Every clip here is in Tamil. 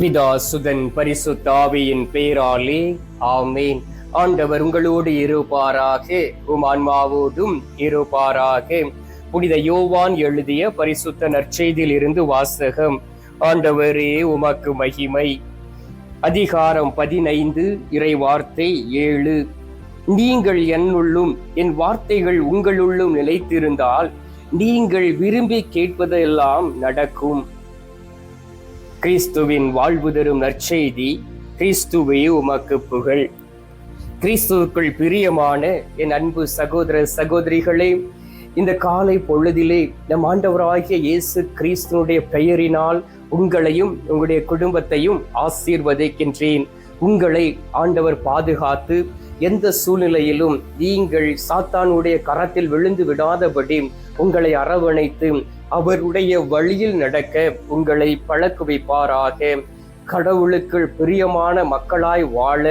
பிதா சுதன் பரிசுத்தாவியின் பேராலே ஆமேன். ஆண்டவர் உங்களோடு இருப்பாராக உம் ஆன்மாவோடும் இருப்பாராக. புனித யோவான் எழுதிய பரிசுத்த நற்செய்தியில் இருந்து வாசகம் ஆண்டவரே உமக்கு மகிமை. அதிகாரம் பதினைந்து இறை வார்த்தை ஏழு. நீங்கள் என்னுள்ளும் என் வார்த்தைகள் உங்களுள்ளும் நிலைத்திருந்தால் நீங்கள் விரும்பி கேட்பதெல்லாம் நடக்கும். கிறிஸ்துவின் வாழ்வு தரும் நற்செய்தி கிறிஸ்துவே உமக்கு புகழ். கிறிஸ்துவுக்குள் பிரியமான என் அன்பு சகோதர சகோதரிகளே இந்த காலை பொழுதிலே நம் ஆண்டவராகிய இயேசு கிறிஸ்துனுடைய பெயரினால் உங்களையும் உங்களுடைய குடும்பத்தையும் ஆசீர்வதிக்கின்றேன். உங்களை ஆண்டவர் பாதுகாத்து எந்த சூழ்நிலையிலும் நீங்கள் சாத்தானுடைய கரத்தில் விழுந்து விடாதபடி உங்களை அரவணைத்து அவருடைய வழியில் நடக்க உங்களை பழக்கு வைப்பாராக கடவுளுக்கு பிரியமான மக்களாய் வாழ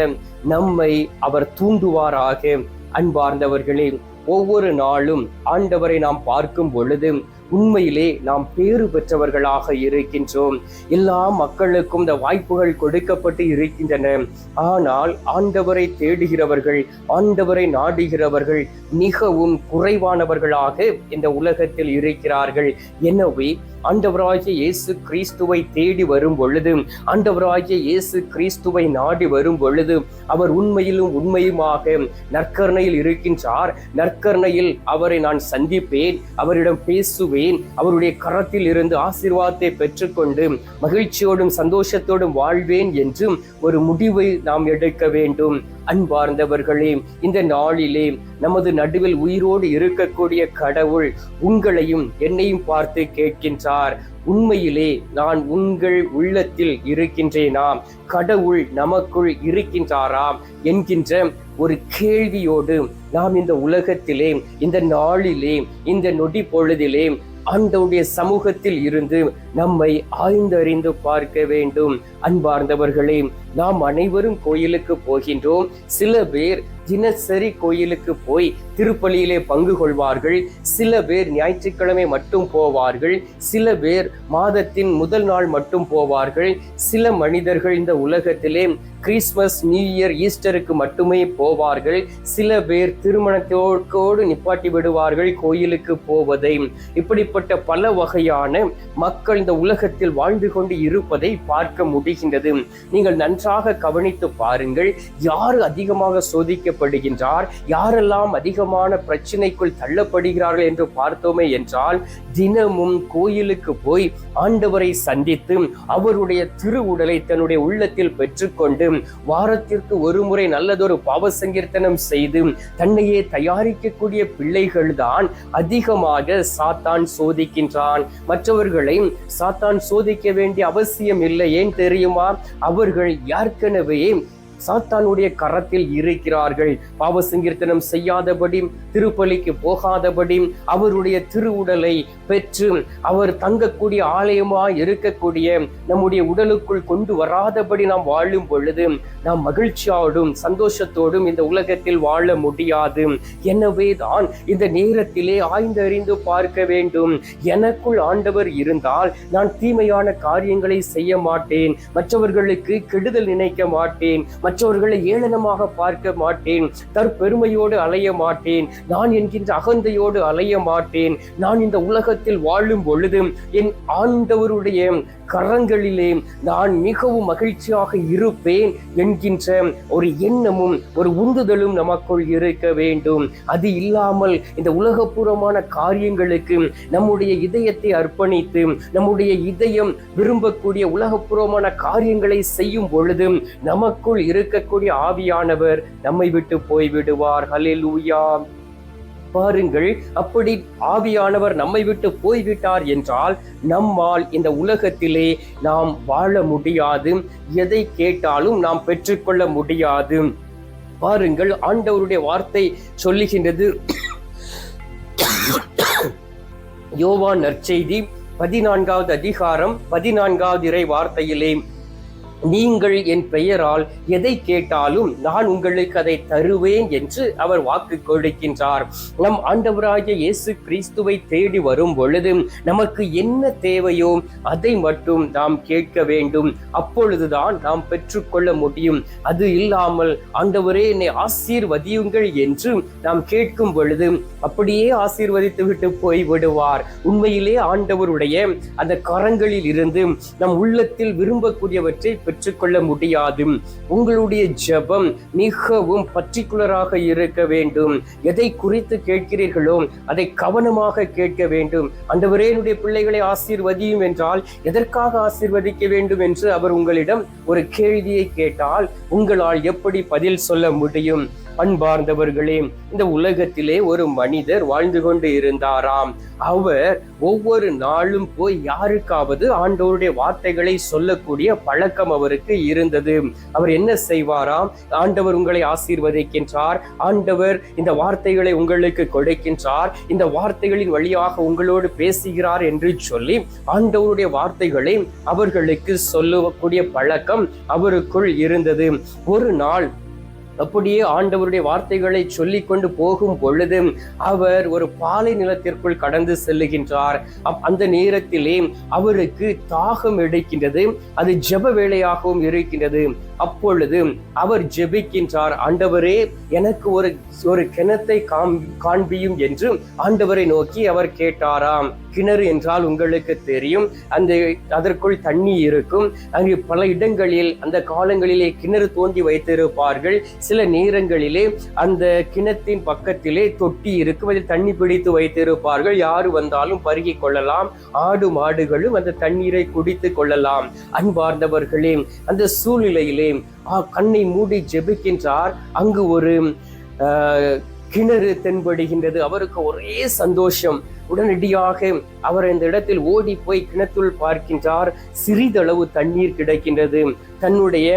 நம்மை அவர் தூண்டுவாராக. அன்பார்ந்தவர்களே ஒவ்வொரு நாளும் ஆண்டவரை நாம் பார்க்கும் பொழுது உண்மையிலே நாம் பேறு பெற்றவர்களாக இருக்கின்றோம். எல்லா மக்களுக்கும் இந்த வாய்ப்புகள் கொடுக்கப்பட்டு இருக்கின்றன. ஆனால் ஆண்டவரை தேடுகிறவர்கள் ஆண்டவரை நாடுகிறவர்கள் மிகவும் குறைவானவர்களாக இந்த உலகத்தில் இருக்கிறார்கள். எனவே ஆண்டவராகிய இயேசு கிறிஸ்துவை தேடி வரும் பொழுது ஆண்டவராகிய இயேசு கிறிஸ்துவை நாடி வரும் பொழுது அவர் உண்மையிலும் உண்மையுமாக நற்கருணையில் இருக்கின்றார். நற்கருணையில் அவரை நான் சந்திப்பேன் அவரிடம் பேசுவேன் அவருடைய கரத்தில் இருந்து ஆசீர்வாதத்தை பெற்றுக்கொண்டு மகிழ்ச்சியோடும் சந்தோஷத்தோடும் வாழ்வேன் என்றும் ஒரு முடிவை நாம் எடுக்க வேண்டும். அன்பார்ந்தவர்களே இந்த நாளிலே நமது நடுவில் உயிரோடு இருக்கக்கூடிய கடவுள் உங்களையும் என்னையும் பார்த்து கேட்கின்றார். உண்மையிலே நான் உங்கள் உள்ளத்தில் இருக்கின்றேனாம். கடவுள் நமக்குள் இருக்கின்றாராம் என்கின்ற ஒரு கேள்வியோடு நாம் இந்த உலகத்திலே இந்த நாளிலே இந்த நொடி பொழுதிலே ஆண்டவுடைய சமூகத்தில் இருந்து நம்மை ஆய்ந்தறிந்து பார்க்க வேண்டும். அன்பார்ந்தவர்களே நாம் அனைவரும் கோயிலுக்கு போகின்றோம். சில பேர் தினசரி கோயிலுக்கு போய் திருப்பலியிலே பங்கு கொள்வார்கள். சில பேர் ஞாயிற்றுக்கிழமை மட்டும் போவார்கள். சில பேர் மாதத்தின் முதல் நாள் மட்டும் போவார்கள். சில மனிதர்கள் இந்த உலகத்திலே கிறிஸ்மஸ் நியூ இயர் ஈஸ்டருக்கு மட்டுமே போவார்கள். சில பேர் திருமணத்தோடு நிப்பாட்டி விடுவார்கள் கோயிலுக்கு போவதை. இப்படிப்பட்ட பல வகையான மக்கள் இந்த உலகத்தில் வாழ்ந்து கொண்டு இருப்பதை பார்க்க முடிகின்றது. நீங்கள் நன்றாக கவனித்து பாருங்கள் யார் அதிகமாக சோதிக்கப்படுகின்றார் யாரெல்லாம் அதிகமான பிரச்சனைக்குள் தள்ளப்படுகிறார்கள் என்று பார்த்தோமே என்றால் தினமும் கோயிலுக்கு போய் ஆண்டவரை சந்தித்து அவருடைய திருவுடலை தன்னுடைய உள்ளத்தில் பெற்றுக்கொண்டு வாரத்திற்கு ஒரு முறை நல்லதொரு பாவ சங்கீர்த்தனம் செய்து தன்னையே தயாரிக்கக்கூடிய பிள்ளைகள் தான் அதிகமாக சாத்தான் சோதிக்கின்றான். மற்றவர்களை சாத்தான் சோதிக்க வேண்டிய அவசியம் இல்லை ஏன் தெரியுமா? அவர்கள் ஏற்கனவே சாத்தானுடைய கரத்தில் இருக்கிறார்கள். பாவ சங்கீர்த்தனம் செய்யாதபடி திருப்பலிக்கு போகாதபடி அவருடைய திருவுடலை பெற்று அவர் தங்கக்கூடிய ஆலயமாய் இருக்கக்கூடிய நம்முடைய உடலுக்குள் கொண்டு வராதபடி நாம் வாழும் பொழுது நாம் மகிழ்ச்சியோடும் சந்தோஷத்தோடும் இந்த உலகத்தில் வாழ முடியாது. எனவே தான் இந்த நேரத்திலே ஆய்ந்தறிந்து பார்க்க வேண்டும். எனக்குள் ஆண்டவர் இருந்தால் நான் தீமையான காரியங்களை செய்ய மாட்டேன். மற்றவர்களுக்கு கெடுதல் நினைக்க மாட்டேன். மற்றவர்களை ஏளனமாக பார்க்க மாட்டேன். தற்பெருமையோடு அலைய மாட்டேன். நான் என்கின்ற அகந்தையோடு அலைய மாட்டேன். நான் இந்த உலகத்தில் வாழும் பொழுது என் ஆண்டவருடைய கரங்களிலே நான் மிகவும் மகிழ்ச்சியாக இருப்பேன் என்கின்ற ஒரு எண்ணமும் ஒரு உந்துதலும் நமக்குள் இருக்க வேண்டும். அது இல்லாமல் இந்த உலகபூர்வமான காரியங்களுக்கு நம்முடைய இதயத்தை அர்ப்பணித்து நம்முடைய இதயம் விரும்பக்கூடிய உலகபூர்வமான காரியங்களை செய்யும் பொழுது நமக்குள் இருக்கக்கூடிய ஆவியானவர் நம்மை விட்டு போய்விடுவார். ஹalleluya. பாருங்கள் அப்படி ஆவியானவர் நம்மை விட்டு போய்விட்டார் என்றால் நம்மால் இந்த உலகத்திலே நாம் வாழ முடியாது. எதை கேட்டாலும் நாம் பெற்றுக்கொள்ள முடியாது. பாருங்கள் ஆண்டவருடைய வார்த்தை சொல்லுகின்றது. யோவான் நற்செய்தி பதினான்காவது அதிகாரம் பதினான்காவது இறை வார்த்தையிலே. நீங்கள் என் பெயரால் எதை கேட்டாலும் நான் உங்களுக்கு அதை தருவேன் என்று அவர் வாக்கு கொடுக்கின்றார். நம் ஆண்டவராகிய இயேசு கிறிஸ்துவை தேடி வரும் பொழுது நமக்கு என்ன தேவையோ அதை மட்டும் நாம் கேட்க வேண்டும். அப்பொழுதுதான் நாம் பெற்றுக்கொள்ள முடியும். அது இல்லாமல் ஆண்டவரே என்னை ஆசீர்வதியுங்கள் என்று நாம் கேட்கும் பொழுது அப்படியே ஆசீர்வதித்து விட்டு போய் விடுவார். உண்மையிலே ஆண்டவருடைய அந்த கரங்களில் இருந்து நம் உள்ளத்தில் விரும்பக்கூடியவற்றை பெற்றுக்கொள்ள முடியாது உங்களுடைய ஜெபம் மிகவும் பர்டிகுலராக இருக்க வேண்டும். எதை குறித்து கேட்கிறீர்களோ அதை கவனமாக கேட்க வேண்டும். ஆண்டவரே என்னுடைய பிள்ளைகளை ஆசீர்வதியும் என்றால் எதற்காக ஆசீர்வதிக்க வேண்டும் என்று அவர் உங்களிடம் ஒரு கேள்வியை கேட்டால் உங்களால் எப்படி பதில் சொல்ல முடியும்? அன்பார்ந்தவர்களே இந்த உலகத்திலே ஒரு மனிதர் வாழ்ந்து கொண்டு இருந்தாராம். அவர் ஒவ்வொரு நாளும் போய் யாருக்காவது ஆண்டவருடைய வார்த்தைகளை சொல்லக்கூடிய பழக்கம் அவருக்கு இருந்தது. அவர் என்ன செய்வாராம்? ஆண்டவர் உங்களை ஆசீர்வதிக்கின்றார். ஆண்டவர் இந்த வார்த்தைகளை உங்களுக்கு கொடுக்கின்றார். இந்த வார்த்தைகளின் வழியாக உங்களோடு பேசுகிறார் என்று சொல்லி ஆண்டவருடைய வார்த்தைகளை அவர்களுக்கு சொல்லக்கூடிய பழக்கம் அவருக்குள் இருந்தது. ஒரு நாள் அப்படியே ஆண்டவருடைய வார்த்தைகளை சொல்லி கொண்டு போகும் பொழுது அவர் ஒரு பாலை நிலத்திற்குள் கடந்து செல்லுகின்றார். அப்- அந்த நேரத்திலே அவருக்கு தாகம் எடுக்கின்றது அது ஜப வேலையாகவும் இருக்கின்றது. அப்பொழுது அவர் ஜெபிக்கின்றார் ஆண்டவரே எனக்கு ஒரு ஒரு கிணத்தை காம் காண்பியும் என்று ஆண்டவரை நோக்கி அவர் கேட்டாராம். கிணறு என்றால் உங்களுக்கு தெரியும் அந்த அதற்குள் தண்ணி இருக்கும். அங்கு பல இடங்களில் அந்த காலங்களிலே கிணறு தோண்டி வைத்திருப்பார்கள். சில நேரங்களிலே அந்த கிணத்தின் பக்கத்திலே தொட்டி இருக்கும் அதில் தண்ணி பிடித்து வைத்திருப்பார்கள். யாரு வந்தாலும் பருகி கொள்ளலாம். ஆடு மாடுகளும் அந்த தண்ணீரை குடித்து கொள்ளலாம். அன்பார்ந்தவர்களே அந்த சூழ்நிலையிலே கண்ணை மூடி ஜெபிக்கின்றார். அங்கு ஒரு கிணறு தென்படுகின்றது. அவருக்கு ஒரே சந்தோஷம். உடனடியாக அவர் இந்த இடத்தில் ஓடி போய் கிணத்துள் பார்க்கின்றார். சிறிதளவு தண்ணீர் கிடைக்கின்றது. தன்னுடைய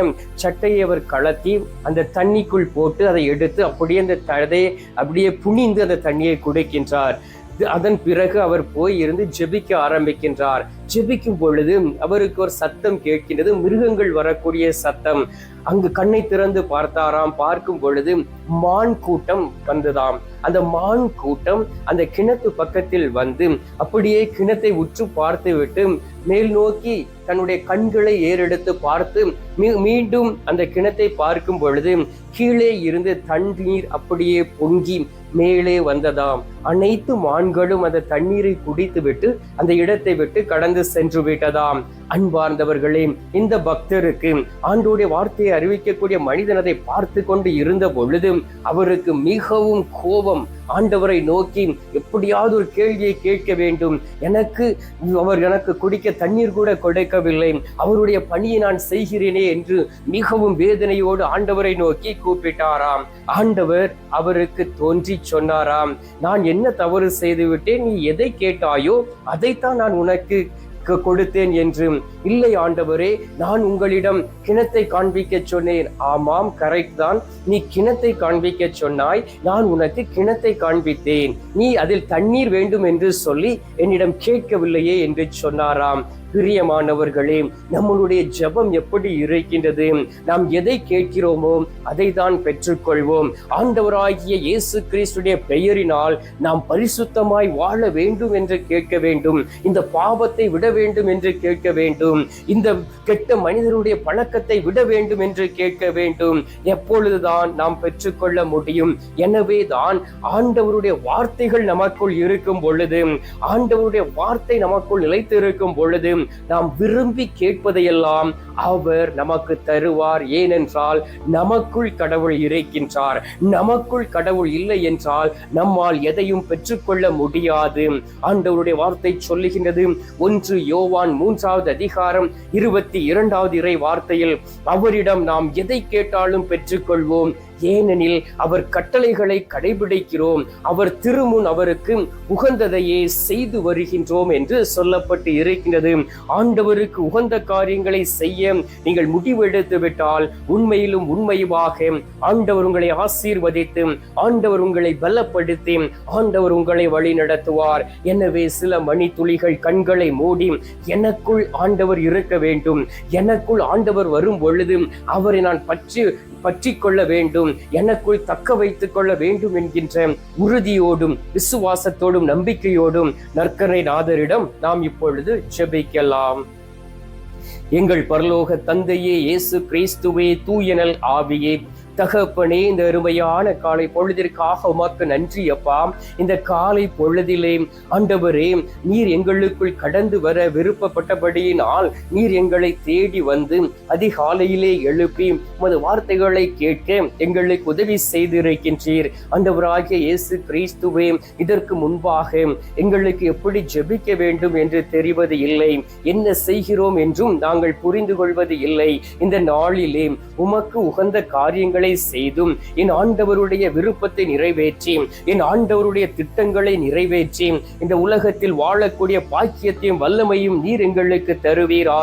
சட்டையை அவர் கலத்தி அந்த தண்ணிக்குள் போட்டு அதை எடுத்து அப்படியே அந்த தடையை அப்படியே புனிந்து அந்த தண்ணியை குடிக்கின்றார். அதன் பிறகு அவர் போய் இருந்து ஜெபிக்க ஆரம்பிக்கின்றார். ஜெபிக்கும் பொழுது அவருக்கு ஒரு சத்தம் கேட்கின்றது மிருகங்கள் வரக்கூடிய சத்தம். அங்கு கண்ணை திறந்து பார்த்தாராம். பார்க்கும் பொழுது மான் கூட்டம் வந்ததாம். அந்த மான் கூட்டம் அந்த கிணத்து பக்கத்தில் வந்து அப்படியே கிணத்தை உற்று பார்த்துவிட்டு மேல் நோக்கி தன்னுடைய கண்களை ஏறெடுத்து பார்த்து மீ- மீண்டும் அந்த கிணத்தை பார்க்கும் பொழுது கீழே இருந்து தண்ணீர் அப்படியே பொங்கி மேலே வந்ததாம். அனைத்து மான்களும் அந்த தண்ணீரை குடித்துவிட்டு அந்த இடத்தை விட்டு கடந்து சென்று விட்டதாம். அன்பார்ந்தவர்களே இந்த பக்தருக்கு ஆண்டோடைய வார்த்தையை அறிவிக்கக்கூடிய மனிதன் அதை பார்த்து கொண்டு இருந்த பொழுது அவருக்கு மிகவும் கோபம். ஆண்டவரை நோக்கி எப்படியாவது ஒரு கேள்வியை கேட்க வேண்டும். எனக்கு அவர் எனக்கு குடிக்க தண்ணீர் கூட கொடுக்கவில்லை. அவருடைய பணியை நான் செய்கிறேனே என்று மிகவும் வேதனையோடு ஆண்டவரை நோக்கி கூப்பிட்டாராம். ஆண்டவர் அவருக்கு தோன்றி சொன்னாராம் நான் என்ன தவறு செய்துவிட்டேன் நீ எதை கேட்டாயோ அதைத்தான் நான் உனக்கு கொடுத்தேன் என்றும் இல்லை ஆண்டவரே நான் உங்களிடம் கிணத்தை காண்பிக்க சொன்னேன். ஆமாம் கரெக்ட் தான். நீ கிணத்தை காண்பிக்க சொன்னாய். நான் உனக்கு கிணத்தை காண்பித்தேன். நீ அதில் தண்ணீர் வேண்டும் என்று சொல்லி என்னிடம் கேட்கவில்லையே என்று சொன்னாராம். பிரியமானவர்களே நம்மளுடைய ஜெபம் எப்படி இருக்கின்றது? நாம் எதை கேட்கிறோமோ அதை தான் பெற்றுக்கொள்வோம். ஆண்டவராகிய இயேசு கிறிஸ்துடைய பெயரினால் நாம் பரிசுத்தமாய் வாழ வேண்டும் என்று கேட்க வேண்டும். இந்த பாவத்தை விட வேண்டும் என்று கேட்க வேண்டும். இந்த கெட்ட மனிதருடைய பழக்கத்தை விட வேண்டும் என்று கேட்க வேண்டும். எப்பொழுதுதான் நாம் பெற்றுக்கொள்ள முடியும். எனவே தான் ஆண்டவருடைய வார்த்தைகள் நமக்குள் இருக்கும் பொழுது ஆண்டவருடைய வார்த்தை நமக்குள் நிலைத்து இருக்கும் பொழுது நாம் விரும்பி கேட்பதையெல்லாம் அவர் நமக்கு தருவார். ஏனென்றால் நமக்குள் கடவுள் இருக்கின்றார் நமக்குள் கடவுள் இல்லை என்றால் நம்மால் எதையும் பெற்றுக்கொள்ள முடியாது. ஆண்டவருடைய வார்த்தை சொல்லுகின்றது. ஒன்று யோவான் மூன்றாவது அதிகாரம் இருபத்தி இரண்டாவது இறை வார்த்தையில் அவரிடம் நாம் எதை கேட்டாலும் பெற்றுக்கொள்வோம். ஏனெனில் அவர் கட்டளைகளை கடைபிடிக்கிறோம். அவர் திருமுன் அவருக்கு உகந்ததையே செய்து வருகின்றோம் என்று சொல்லப்பட்டு இருக்கின்றது. ஆண்டவருக்கு உகந்த காரியங்களை செய்ய நீங்கள் முடிவெடுத்து விட்டால் உண்மையிலும் உண்மையுமாக ஆண்டவர் உங்களை ஆசீர்வதித்து ஆண்டவர் உங்களை பலப்படுத்தி ஆண்டவர் உங்களை வழி நடத்துவார் எனவே சில மணித்துளிகள் கண்களை மூடி எனக்குள் ஆண்டவர் இருக்க வேண்டும். எனக்குள் ஆண்டவர் வரும் பொழுது அவரை நான் பற்றி பற்றி கொள்ள வேண்டும். எனக்குள் தக்க வைத்துக் கொள்ள வேண்டும் என்கின்ற உறுதியோடும் விசுவாசத்தோடும் நம்பிக்கையோடும் நற்கரை நாதரிடம் நாம் இப்பொழுது ஜெபிக்கலாம். எங்கள் பரலோக தந்தையே இயேசு கிறிஸ்துவே தூயனல் ஆவியே. தகப்பனே இந்த அருமையான காலை பொழுதிற்காக உமக்கு நன்றி அப்பா. இந்த காலை பொழுதிலே ஆண்டவரே நீர் எங்களுக்குள் கடந்து வர விருப்பப்பட்டபடியினால் நீர் எங்களை தேடி வந்து அதிகாலையிலே எழுப்பி உமது வார்த்தைகளை கேட்க எங்களுக்கு உதவி செய்திருக்கின்றீர். ஆண்டவராகிய இயேசு கிறிஸ்துவே இதற்கு முன்பாக எங்களுக்கு எப்படி ஜெபிக்க வேண்டும் என்று தெரிவது இல்லை. என்ன செய்கிறோம் என்றும் நாங்கள் புரிந்து கொள்வது இல்லை. இந்த நாளிலே உமக்கு உகந்த காரியங்கள் காரியங்களை செய்தும் என் ஆண்டவருடைய விருப்பத்தை நிறைவேற்றி என் ஆண்டவருடைய திட்டங்களை நிறைவேற்றி இந்த உலகத்தில் வாழக்கூடிய பாக்கியத்தையும் வல்லமையும் நீர் எங்களுக்கு தருவீராக.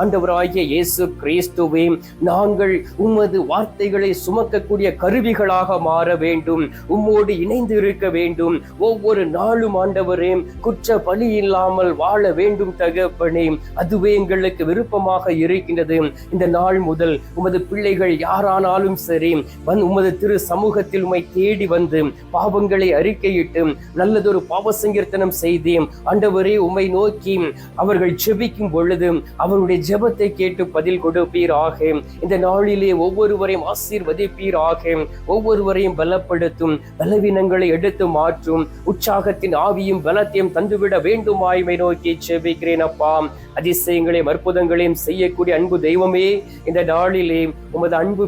ஆண்டவராகிய இயேசு கிறிஸ்துவே நாங்கள் உமது வார்த்தைகளை சுமக்கக்கூடிய கருவிகளாக மாற வேண்டும் உம்மோடு இணைந்து இருக்க வேண்டும். ஒவ்வொரு நாளும் ஆண்டவரே குற்ற பலி இல்லாமல் வாழ வேண்டும் தகப்பனே அதுவே எங்களுக்கு விருப்பமாக இருக்கின்றது. இந்த நாள் முதல் உமது பிள்ளைகள் யாரானாலும் சரி. வந்து உமது திரு சமூகத்தில் உம்மை தேடி வந்து பாவங்களை அறிக்கையிட்டு நல்லதொரு பாவ சங்கீர்த்தனம் செய்து ஆண்டவரே உம்மை நோக்கி அவர்கள் ஜெபிக்கும் பொழுது அவருடைய ஜெபத்தை கேட்டு பதில் கொடுப்பீராக. இந்த நாளிலே ஒவ்வொருவரையும் ஆசீர்வதிப்பீராக. ஒவ்வொருவரையும் பலப்படுத்தும் பலவீனங்களை எடுத்து மாற்றும் உற்சாகத்தின் ஆவியும் பலத்தையும் தந்துவிட வேண்டுமாய்மை நோக்கி ஜெபிக்கிறேன் அப்பா. அதிசயங்களையும் அற்புதங்களையும் செய்யக்கூடிய அன்பு தெய்வமே இந்த நாளிலே உமது அன்பு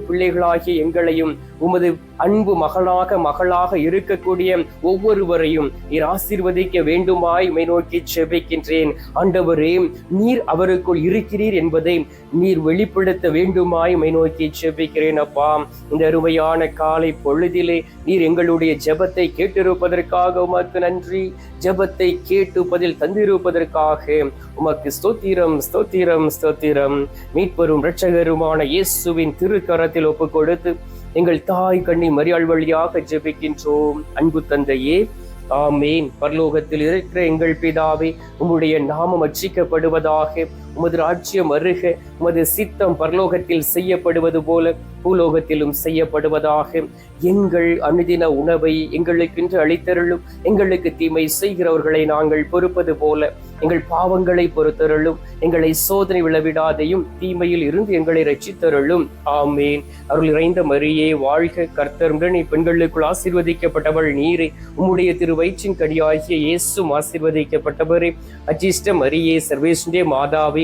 எங்களையும் உமது அன்பு மகளாக மகளாக இருக்கக்கூடிய ஒவ்வொருவரையும் நீர் ஆசீர்வதிக்க வேண்டுமாய் மை நோக்கி செபிக்கின்றேன். ஆண்டவரே நீர் அவருக்குள் இருக்கிறீர் என்பதை நீர் வெளிப்படுத்த வேண்டுமாய் மை நோக்கி செபிக்கிறேன் அப்பா. இந்த அருமையான காலை பொழுதிலே நீர் எங்களுடைய ஜெபத்தை கேட்டிருப்பதற்காக உமக்கு நன்றி. ஜெபத்தை கேட்டு பதில் தந்திருப்பதற்காக உமக்கு ஸ்தோத்திரம் ஸ்தோத்திரம் ஸ்தோத்திரம். மீட்பெரும் இரட்சகருமான இயேசுவின் திருக்கரத்தில் ஒப்பு கொடுத்து எங்கள் தாய் கண்ணி மரியாள் வழியாக ஜெபிக்கின்றோம். அன்பு தந்தையே ஆமேன். பரலோகத்தில் இருக்கிற எங்கள் பிதாவே உம்முடைய நாமம் அச்சிக்கப்படுவதாக உமது ராஜ்யம் அருக உமது சித்தம் பரலோகத்தில் செய்யப்படுவது போல பூலோகத்திலும் செய்யப்படுவதாக. எங்கள் அனுதின உணவை எங்களுக்கென்று அளித்தருளும். எங்களுக்கு தீமை செய்கிறவர்களை நாங்கள் பொறுப்பது போல எங்கள் பாவங்களை பொறுத்தருளும். எங்களை சோதனை விழவிடாதையும் தீமையில் இருந்து எங்களை ரட்சித்தருளும் ஆமேன். அருள் இறைந்த மரியே வாழ்க கர்த்தர். நீ பெண்களுக்குள் ஆசீர்வதிக்கப்பட்டவள் நீரே. உம்முடைய திரு வயிற்றின் கடியாகிய இயேசும் ஆசீர்வதிக்கப்பட்டவரே. அஜிஷ்ட மரியே சர்வேசுடைய மாதாவே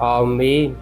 ஆமீன்